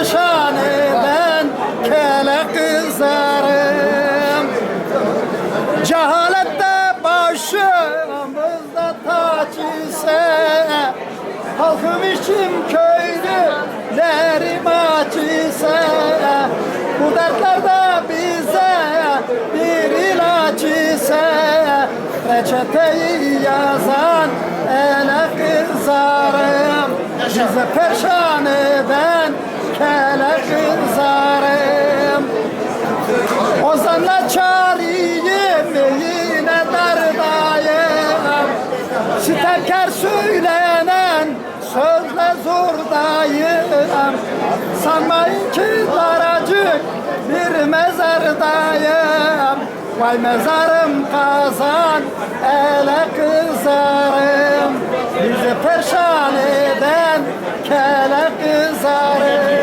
perşanı ben kele kızarım. Cehalette başımızda taç ise Halkım için köylülerim aç ise Bu dertler de bize bir ilaç ise Reçeteyi yazan ele kızarım. Bize perşanı ben Sitemkar söylenen sözle zordayım Sanmayın ki daracık bir mezardayım. Vay mezarım kazan ele kızarım. Bizi perşan eden kele kızarım